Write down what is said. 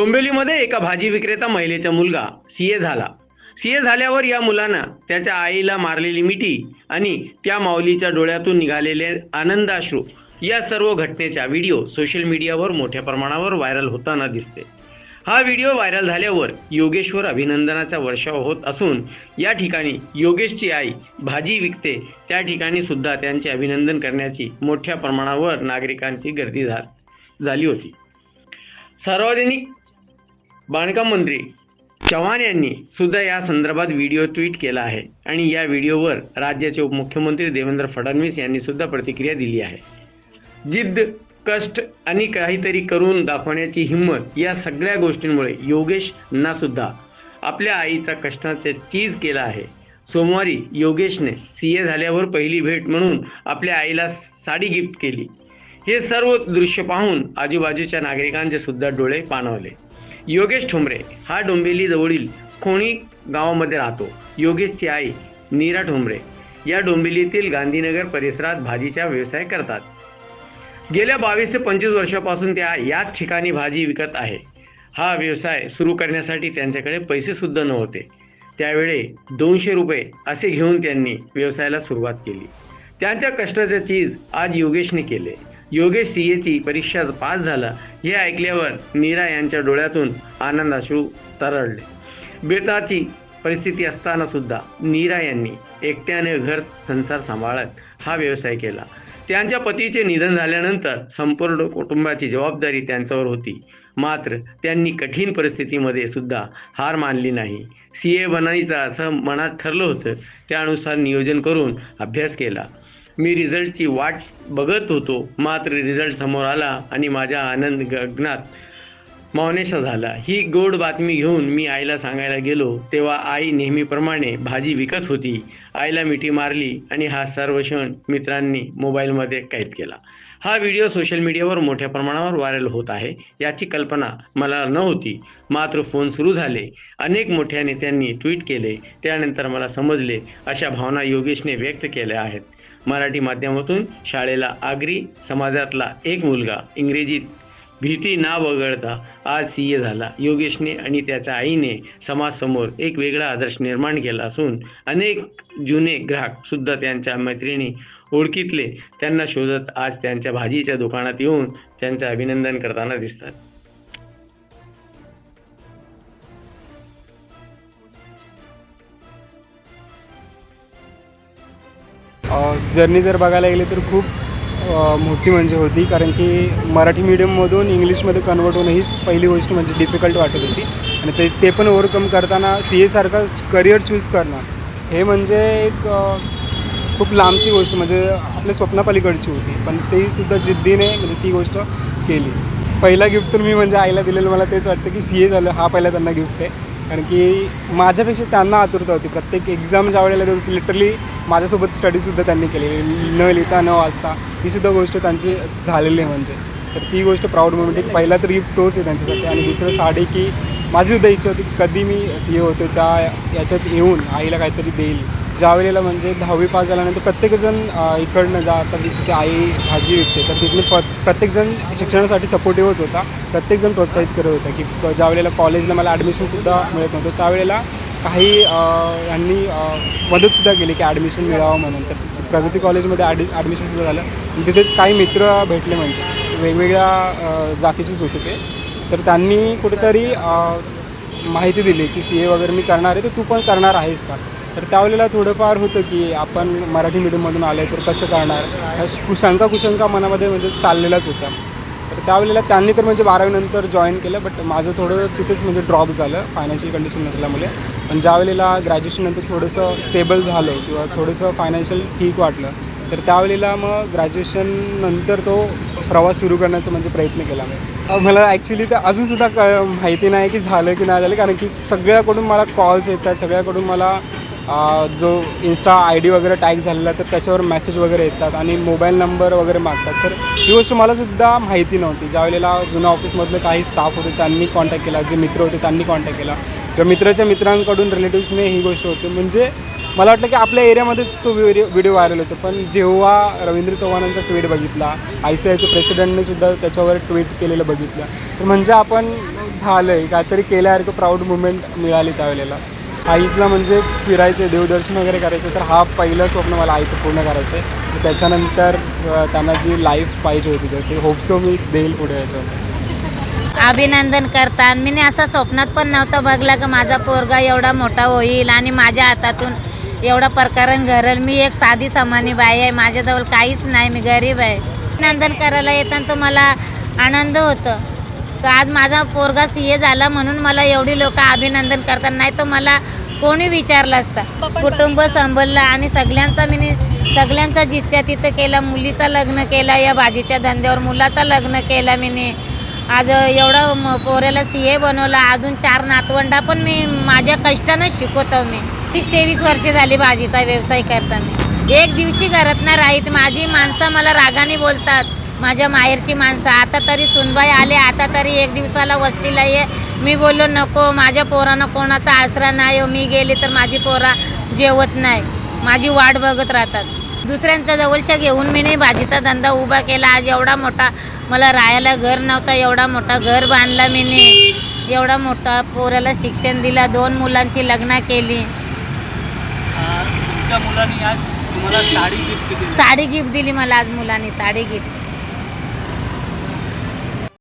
डोंबिवलीमध्ये एका भाजी विक्रेता महिलेचा मुलगा सीए झाला. सीए झाल्यावर या मुलानं त्याच्या आईला मारलेली मिठी आणि त्या माऊलीच्या डोळ्यातून निघालेले आनंदाश्रू या सर्व घटनेचा व्हिडिओ सोशल मीडियावर मोठ्या प्रमाणावर व्हायरल होताना दिसते. हा व्हिडिओ व्हायरल झाल्यावर योगेश्वर अभिनंदनाचा वर्षाव होत असून या ठिकाणी योगेशची आई भाजी विकते त्या ठिकाणी सुद्धा त्यांचे अभिनंदन करण्याची मोठ्या प्रमाणावर नागरिकांची गर्दी झा झाली होती. सार्वजनिक बांधकाम मंत्री चव्हाण यांनी सुद्धा या संदर्भात व्हिडिओ ट्विट केला आहे आणि या व्हिडिओवर राज्याचे उपमुख्यमंत्री देवेंद्र फडणवीस यांनी सुद्धा प्रतिक्रिया दिली आहे. जिद्द कष्ट आणि काहीतरी करून दाखवण्याची हिंमत या सगळ्या गोष्टींमुळे योगेशना सुद्धा आपल्या आईचा कष्टाचे चीज केला आहे. सोमवारी योगेशने सी ए झाल्यावर पहिली भेट म्हणून आपल्या आईला साडी गिफ्ट केली. हे सर्व दृश्य पाहून आजूबाजूच्या नागरिकांचे सुद्धा डोळे पाणवले. योगेश ठोंबरे हा डोंबिवली जवळील खोणी गावामध्ये राहतो. योगेशची आई नीरा ठोंबरे या डोंबिवलीतील गांधीनगर परिसरात भाजीचा व्यवसाय करतात. गेल्या बावीस ते पंचवीस वर्षापासून त्या याच ठिकाणी भाजी विकत आहे. हा व्यवसाय सुरू करण्यासाठी त्यांच्याकडे पैसेसुद्धा नव्हते. त्यावेळी दोनशे रुपये असे घेऊन त्यांनी व्यवसायाला सुरुवात केली. त्यांच्या कष्टाचे चीज आज योगेशने केले. योगेश सीएची परीक्षा पास झाला. हे ऐकल्यावर नीरा यांच्या डोळ्यातून आनंदाश्रू तरळले. बेताची परिस्थिती असताना सुद्धा नीरा यांनी एकट्याने घर संसार सांभाळत हा व्यवसाय केला. त्यांच्या पतीचे निधन झाल्यानंतर संपूर्ण कुटुंबाची जबाबदारी त्यांच्यावर होती. मात्र त्यांनी कठीण परिस्थितीमध्ये सुद्धा हार मानली नाही. सी ए बनायचं असं मनात ठरलं होतं. त्यानुसार नियोजन करून अभ्यास केला. मी रिझल्टची वाट बघत होतो. मात्र रिझल्ट समोर आला आणि माझ्या आनंद गगनात मौनेशा झाला. ही गोड बातमी घेऊन मी आईला सांगायला गेलो. तेव्हा आई नेहमीप्रमाणे भाजी विकत होती. आईला मिठी मारली आणि हा सर्व क्षण मित्रांनी मोबाईलमध्ये कैद केला. हा व्हिडिओ सोशल मीडियावर मोठ्या प्रमाणावर व्हायरल होत आहे. याची कल्पना मला नव्हती. मात्र फोन सुरू झाले. अनेक मोठ्या नेत्यांनी ट्विट केले. त्यानंतर मला समजले अशा भावना योगेशने व्यक्त केल्या आहेत. मराठी माध्यमातून शाळेला आगरी समाजातला एक मुलगा इंग्रजीत भीती ना वगळता आज सी ए झाला. योगेशने आणि त्याच्या आईने समाजसमोर एक वेगळा आदर्श निर्माण केला असून अनेक जुने ग्राहकसुद्धा त्यांच्या मैत्रिणी ओळखीतले. त्यांना शोधत आज त्यांच्या भाजीच्या दुकानात येऊन त्यांचं अभिनंदन करताना दिसतात. जर्नी जर बघायला गेली तर खूप मोठी म्हणजे होती. कारण की मराठी मीडियममधून इंग्लिशमध्ये कन्वर्ट होणं हीच पहिली गोष्ट म्हणजे डिफिकल्ट वाटत होती. आणि ते ते पण ओव्हरकम करताना सी एसारखं करिअर चूज करणं हे म्हणजे एक खूप लांबची गोष्ट म्हणजे आपल्या स्वप्नापलीकडची होती. पण तीसुद्धा जिद्दीने म्हणजे ती गोष्ट केली. पहिला गिफ्ट तर मी म्हणजे आईला दिलेलं. मला तेच वाटतं की सी ए झालं. हा पहिला त्यांना गिफ्ट आहे. कारण की माझ्यापेक्षा त्यांना आतुरता होती. प्रत्येक एक्झाम ज्या वेळेला होती लिटरली माझ्यासोबत स्टडीसुद्धा त्यांनी केलेली न लिहिता न वाचता ही सुद्धा गोष्ट त्यांची झालेली आहे म्हणजे. तर ती गोष्ट प्राऊड मोमेंट आहे पहिला तर तोच आहे त्यांच्यासाठी. आणि दुसरं साडी की माझीसुद्धा इच्छा होती की कधी मी सी ए होतो त्या याच्यात येऊन आईला काहीतरी देईल. ज्या वेळेला म्हणजे दहावी पास झाल्यानंतर प्रत्येकजण इकडनं जा तर जिथे आई भाजी विकते. तर तिथून प प्रत्येकजण शिक्षणासाठी सपोर्टिव्हच होता प्रत्येकजण प्रोत्साहित करत होता की ज्यावेळेला ज्या वेळेला कॉलेजला मला ॲडमिशनसुद्धा मिळत नव्हतं त्यावेळेला काही यांनी मदतसुद्धा केली की ॲडमिशन मिळावं म्हणून. तर प्रगती कॉलेजमध्ये ॲडि ॲडमिशनसुद्धा झालं. आणि तिथेच काही मित्र भेटले म्हणजे. वेगवेगळ्या जातीचेच होते ते. तर त्यांनी कुठेतरी माहिती दिली की सी ए वगैरे मी करणार आहे तर तू पण करणार आहेस का? तर त्यावेळेला थोडंफार होतं की आपण मराठी मीडियममधून आलो आहे तर कसं करणार? कुशंका कुशंका मनामध्ये म्हणजे चाललेलाच होत्या तर त्यावेळेला त्यांनी तर म्हणजे बारावीनंतर जॉईन केलं बट माझं थोडं तिथेच म्हणजे ड्रॉप झालं फायनान्शियल कंडिशन नसल्यामुळे. पण ज्या वेळेला ग्रॅज्युएशननंतर थोडंसं स्टेबल झालं किंवा थोडंसं फायनान्शियल ठीक वाटलं तर त्यावेळेला मग ग्रॅज्युएशननंतर तो प्रवास सुरू करण्याचा म्हणजे प्रयत्न केला मी. मला ॲक्च्युली तर अजूनसुद्धा क माहिती नाही की झालं की नाही झालं कारण की सगळ्याकडून मला कॉल्स येतात सगळ्याकडून मला जो इन्स्टा आय डी वगैरे टॅग झालेला तर त्याच्यावर मेसेज वगैरे येतात आणि मोबाईल नंबर वगैरे मागतात. तर ही गोष्ट मलासुद्धा माहिती नव्हती. ज्या वेळेला जुन्या ऑफिसमधले काही स्टाफ होते त्यांनी कॉन्टॅक्ट केला. जे मित्र होते त्यांनी कॉन्टॅक्ट केला. किंवा मित्राच्या मित्रांकडून रिलेटिव्सने ही गोष्ट होती. म्हणजे मला वाटलं की आपल्या एरियामध्येच तो व्हिडिओ व्हिडिओ व्हायरल होतो. पण जेव्हा रवींद्र चव्हाणांचा ट्विट बघितला आय सी आयच्या प्रेसिडेंटने सुद्धा त्याच्यावर ट्विट केलेलं बघितलं. तर म्हणजे आपण झालं आहे काहीतरी केल्यासारखं प्राऊड मुवमेंट मिळाली त्यावेळेला. आईतला म्हणजे फिरायचे देवदर्शन वगैरे करायचं तर हा पहिलं स्वप्न मला आईचं पूर्ण करायचं आहे त्याच्यानंतर त्यांना जी लाईफ पाहिजे होती तर ते होपसो मी देईल पुढे याच्यावर. अभिनंदन करतात मी असं स्वप्नात पण नव्हतं बघला का माझा पोरगा एवढा मोठा होईल आणि माझ्या हातातून एवढा प्रकारण घरल. मी एक साधी समानी बाई आहे माझ्याजवळ काहीच नाही मी गरीब आहे. अभिनंदन करायला येताना तर मला आनंद होतं. तर आज माझा पोरगा सी ए झाला म्हणून मला एवढी लोक अभिनंदन करतात. नाही तर मला कोणी विचारलं असतं. कुटुंब सांभाळलं आणि सगळ्यांचा मी सगळ्यांचा जिच्छा तिथं केला मुलीचं लग्न केला या भाजीच्या धंद्यावर मुलाचं लग्न केला मी आज एवढं म- पोऱ्याला सी ए बनवलं. अजून चार नातवंडा पण मी माझ्या कष्टानंच शिकवतो मी. तीस तेवीस वर्ष झाली भाजीचा व्यवसाय करता मी. एक दिवशी घरात नाही राहीत माझी माणसं मला रागाने बोलतात. माझ्या माहेरची माणसं. आता तरी सुनबाई आले आता तरी एक दिवसाला वस्तीला ये मी बोललो नको माझ्या पोरांना कोणाचा आसरा नाही हो. मी गेली तर माझी पोरा जेवत नाही. माझी वाट बघत राहतात. दुसऱ्यांच्या जवळच्या घेऊन मी नाही भाजीचा धंदा उभा केला. आज एवढा मोठा मला राहायला घर नव्हता. एवढा मोठा घर बांधला मी ने एवढा मोठा पोराला शिक्षण दिला. दोन मुलांची लग्न केली. तुमच्या मुलांनी आज तुम्हाला साडी गिफ्ट केली साडी गिफ्ट दिली मला आज मुलांनी. साडी गिफ्ट